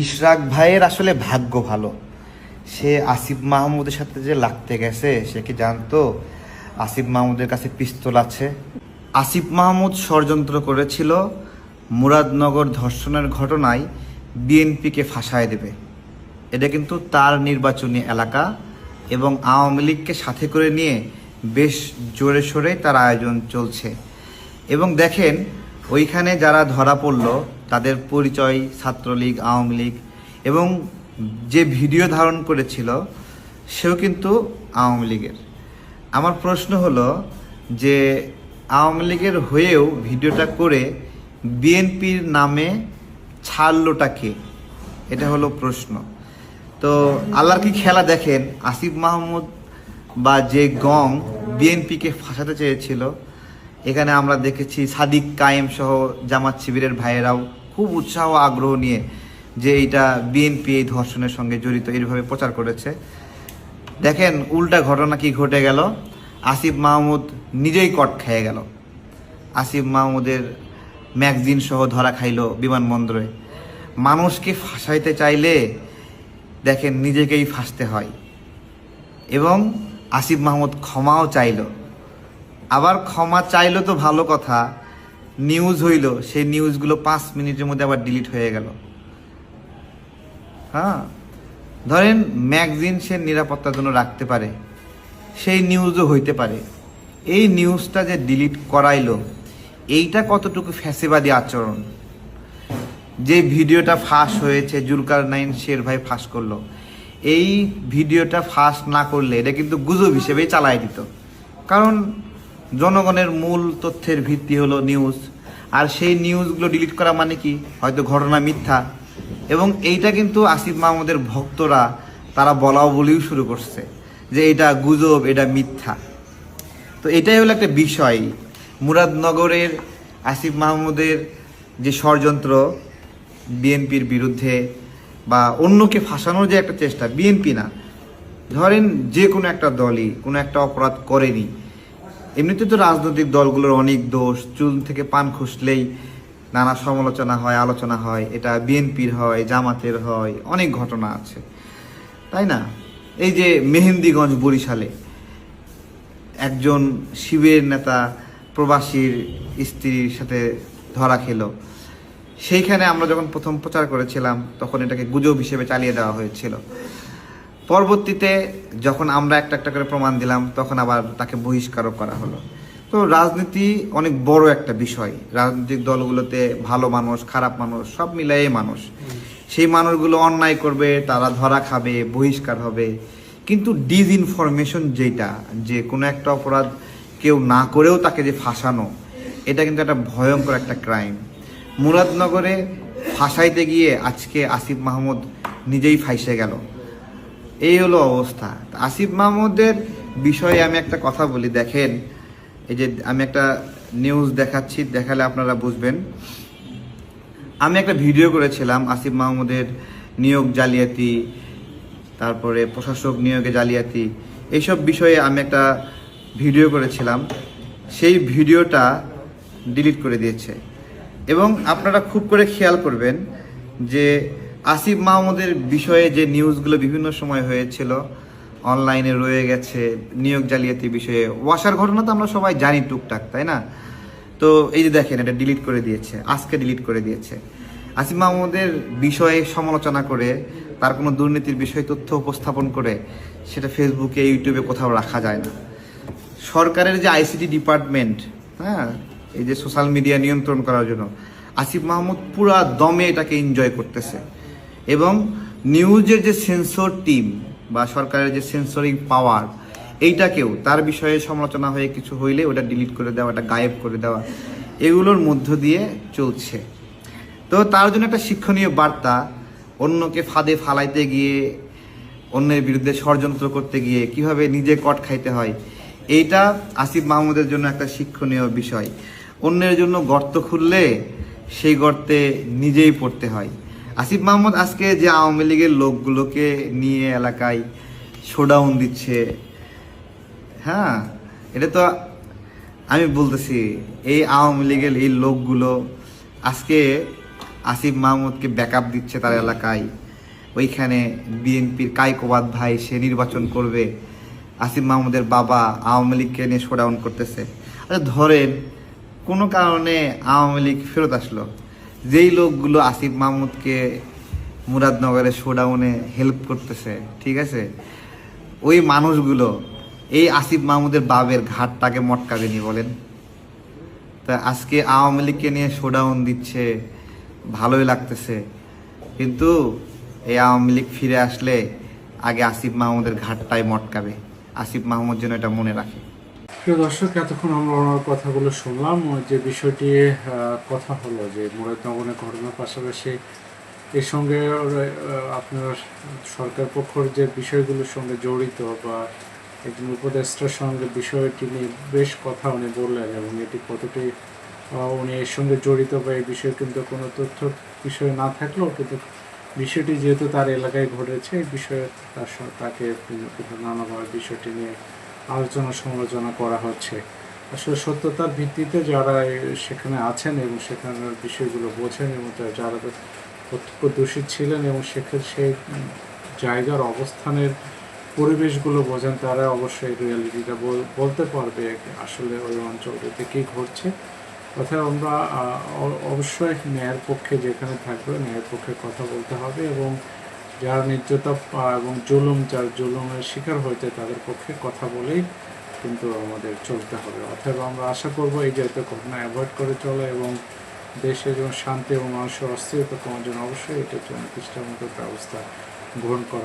ইশরাক ভাইয়ের আসলে ভাগ্য ভালো। সে আসিফ মাহমুদের সাথে যে লাগতে গেছে, সে কি জানতো? আসিফ মাহমুদের কাছে পিস্তল আছে। আসিফ মাহমুদ ষড়যন্ত্র করেছিল, মুরাদনগর ধর্ষণের ঘটনায় বিএনপিকে ফাঁসায় দেবে। এটা কিন্তু তার নির্বাচনী এলাকা এবং আওয়ামী লীগকে সাথে করে নিয়ে বেশ জোরে সোরে তার আয়োজন চলছে। এবং দেখেন, ওইখানে যারা ধরা পড়ল তাদের পরিচয়, ছাত্রলীগ, আওয়ামী লীগ এবং যে ভিডিও ধারণ করেছিল, সেও কিন্তু আওয়ামী লীগের। আমার প্রশ্ন হলো যে আওয়ামী লীগের হয়েও ভিডিওটা করে বিএনপির নামে ছাড়লোটা কে? এটা হলো প্রশ্ন। তো আল্লাহর কি খেলা দেখেন? আসিফ মাহমুদ বা যে গং বিএনপিকে ফাঁসাতে চেয়েছিল এখানে আমরা দেখেছি সাদিক কায়েম সহ জামাত শিবিরের ভাইয়েরাও খুব উৎসাহ, আগ্রহ নিয়ে যে এটা বিএনপি এই ধর্ষণের সঙ্গে জড়িত এইভাবে প্রচার করেছে। দেখেন, উল্টা ঘটনা কি ঘটে গেল? আসিফ মাহমুদ নিজেই কট খেয়ে গেল। আসিফ মাহমুদের ম্যাগজিন সহ ধরা খাইলো বিমানবন্দরে। মানুষকে ফাঁসাইতে চাইলে দেখেন নিজেকেই ফাঁসতে হয়। এবং আসিফ মাহমুদ ক্ষমাও চাইলো। আবার ক্ষমা চাইলো তো ভালো কথা। নিউজ হইল, সেই নিউজগুলো পাঁচ মিনিটের মধ্যে আবার ডিলিট হয়ে গেল। হ্যাঁ? ধরেন ম্যাগজিন সে নিরাপত্তার জন্য রাখতে পারে, সেই নিউজও হইতে পারে। এই নিউজটা যে ডিলিট করাইলো, এইটা কতটুকু ফ্যাসিবাদী আচরণ? যে ভিডিওটা ফাঁস হয়েছে, জুলকার নাইন শের ভাই ফাঁস করল, এই ভিডিওটা ফাঁস না করলে এটা কিন্তু গুজব হিসেবেই চালাই দিত। কারণ জনগণের মূল তথ্যের ভিত্তি হলো নিউজ আর সেই নিউজগুলো ডিলিট করা মানে কি? হয়তো ঘটনা মিথ্যা। এবং এইটা কিন্তু আসিফ মাহমুদের ভক্তরা, তারা বলাও বলেও শুরু করছে যে এটা গুজব, এটা মিথ্যা। তো এটাই হলো একটা বিষয়। মুরাদনগরের আসিফ মাহমুদের যে ষড়যন্ত্র, বিএনপির বিরুদ্ধে বা অন্যকে ফাঁসানোর যে একটা চেষ্টা, বিএনপি না। ধরেন যে কোনো একটা দলই কোনো একটা অপরাধ করেনি। এমনিতে তো রাজনৈতিক দলগুলোর অনেক দোষ, চুল থেকে পান খুসলেই নানা সমালোচনা হয়, আলোচনা হয়, এটা বিএনপির হয়, জামাতের হয়, অনেক ঘটনা আছে। তাই না? এই যে মেহেন্দিগঞ্জ বরিশালে, একজন শিবের নেতা প্রবাসীর স্ত্রীর সাথে ধরা খেলো। সেইখানে আমরা যখন প্রথম প্রচার করেছিলাম, তখন এটাকে গুজব হিসেবে চালিয়ে দেওয়া হয়েছিল। পরবর্তীতে যখন আমরা একটা একটা করে প্রমাণ দিলাম, তখন আবার তাকে বহিষ্কারও করা হলো। তো রাজনীতি অনেক বড় একটা বিষয়। রাজনৈতিক দলগুলোতে ভালো মানুষ, খারাপ মানুষ, সব মিলাই মানুষ। সেই মানুষগুলো অন্যায় করবে, তারা ধরা খাবে, বহিষ্কার হবে। কিন্তু ডিসইনফরমেশন যেটা, যে কোনো একটা অপরাধ কেউ না করেও তাকে যে ফাঁসানো, এটা কিন্তু একটা ভয়ঙ্কর একটা ক্রাইম মুরাদনগরে ফাঁসাইতে গিয়ে আজকে আসিফ মাহমুদ নিজেই ফাঁসে গেল। এই হলো অবস্থা। আসিফ মাহমুদের বিষয়ে আমি একটা কথা বলি, দেখেন, এই যে আমি একটা নিউজ দেখাচ্ছি, দেখালে আপনারা বুঝবেন। আমি একটা ভিডিও করেছিলাম আসিফ মাহমুদের নিয়োগ জালিয়াতি, তারপরে প্রশাসক নিয়োগে জালিয়াতি এইসব বিষয়ে আমি একটা ভিডিও করেছিলাম। সেই ভিডিওটা ডিলিট করে দিয়েছে। এবং আপনারা খুব করে খেয়াল করবেন যে আসিফ মাহমুদের বিষয়ে যে নিউজগুলো বিভিন্ন সময় হয়েছিল, অনলাইনে রয়ে গেছে নিয়োগ জালিয়াতি বিষয়ে। ওয়াসার ঘটনা তো আমরা সবাই জানি টুকটাক, তাই না? তো এই যে দেখেন, এটা ডিলিট করে দিয়েছে, আজকে ডিলিট করে দিয়েছে। আসিফ মাহমুদের বিষয়ে সমালোচনা করে, তার কোনো দুর্নীতির বিষয়ে তথ্য উপস্থাপন করে, সেটা ফেসবুকে ইউটিউবে কোথাও রাখা যায় না। সরকারের যে আইসিটি ডিপার্টমেন্ট হ্যাঁ এই যে সোশ্যাল মিডিয়া নিয়ন্ত্রণ করার জন্য, আসিফ মাহমুদ পুরা দমে এটাকে এনজয় করতেছে। এবং নিউজের যে সেন্সর টিম বা সরকারের যে সেন্সরিং পাওয়ার, এইটাকেও, তার বিষয়ে সমালোচনা হয়ে কিছু হইলে ওটা ডিলিট করে দেওয়া, ওটা গায়েব করে দেওয়া, এগুলোর মধ্য দিয়ে চলছে। তো তার জন্য একটা শিক্ষণীয় বার্তা, অন্যকে ফাঁদে ফালাইতে গিয়ে, অন্যের বিরুদ্ধে ষড়যন্ত্র করতে গিয়ে কীভাবে নিজে কট খাইতে হয়, এইটা আসিফ মাহমুদের জন্য একটা শিক্ষণীয় বিষয়। অন্যের জন্য গর্ত খুললে সেই গর্তে নিজেই পড়তে হয়। আসিফ মাহমুদ আজকে যে আওয়ামী লীগের লোকগুলোকে নিয়ে এলাকায় শোডাউন দিচ্ছে হ্যাঁ এটা তো আমি বলতেছি, এই আওয়ামী লীগের এই লোকগুলো আজকে আসিফ মাহমুদকে ব্যাকআপ দিচ্ছে তার এলাকায়। ওইখানে বিএনপির কাইকোবাদ ভাই, সে নির্বাচন করবে। আসিফ মাহমুদের বাবা আওয়ামী লীগকে নিয়ে শোডাউন করতেছে। আচ্ছা ধরেন, কোনো কারণে আওয়ামী লীগ ফেরত আসলো। যেই লোকগুলো আসিফ মাহমুদকে মুরাদনগরের শোডাউনে হেল্প করতেছে, ঠিক আছে? ওই মানুষগুলো, এই আসিফ মাহমুদের বাবের ঘাটটাকে মটকাবে নি বলেন। তা আজকে আওয়ামী লীগকে নিয়ে শোডাউন দিচ্ছে, ভালোই লাগতেছে। কিন্তু এই আওয়ামী লীগ ফিরে আসলে আগে আসিফ মাহমুদের ঘাটটাই মটকাবে। আসিফ মাহমুদ যেন এটা মনে রাখে। প্রিয় দর্শক, এতক্ষণ আমরা ওনার কথাগুলো শুনলাম। যে বিষয়টি কথা হলো যে মুরাদনগরের ঘটনার পাশাপাশি এর সঙ্গে আপনার সরকার পক্ষের যে বিষয়গুলোর সঙ্গে জড়িত বা একজন উপদেষ্টার সঙ্গে বিষয়টি নিয়ে বেশ কথা উনি বললেন এবং এটি কতটি উনি এর সঙ্গে জড়িত বা এই বিষয়ে কিন্তু কোনো তথ্য বিষয় না থাকলেও কিন্তু বিষয়টি যেহেতু তার এলাকায় ঘটেছে, এই বিষয়ে তার তাকে নানাভাবে বিষয়টি নিয়ে আলোচনা সমালোচনা করা হচ্ছে। আসলে সত্যতার ভিত্তিতে যারা সেখানে আছেন এবং সেখানের বিষয়গুলো বোঝেন এবং যারা প্রত্যক্ষদর্শী ছিলেন এবং সেখানে সেই জায়গার অবস্থানের পরিবেশগুলো বোঝেন, তারা অবশ্যই রিয়ালিটিটা বলতে পারবে আসলে ওই অঞ্চলটিতে কী ঘটছে। অর্থাৎ আমরা অবশ্যই ন্যায়ের পক্ষে যেখানে থাকবে ন্যায়ের পক্ষে কথা বলতে হবে এবং যারা নির্যাতা এবং জুলুম, যার জুলুমের শিকার হয়েছে তাদের পক্ষে কথা বলেই কিন্তু আমাদের চলতে হবে। অথবা আমরা আশা করব এই জাতীয় ঘটনা অ্যাভয়েড করে চলে এবং দেশে যেমন শান্তি এবং মানুষের অস্থিরতা কমার জন্য অবশ্যই এটার জন্য দৃষ্টান্ত ব্যবস্থা গ্রহণ করা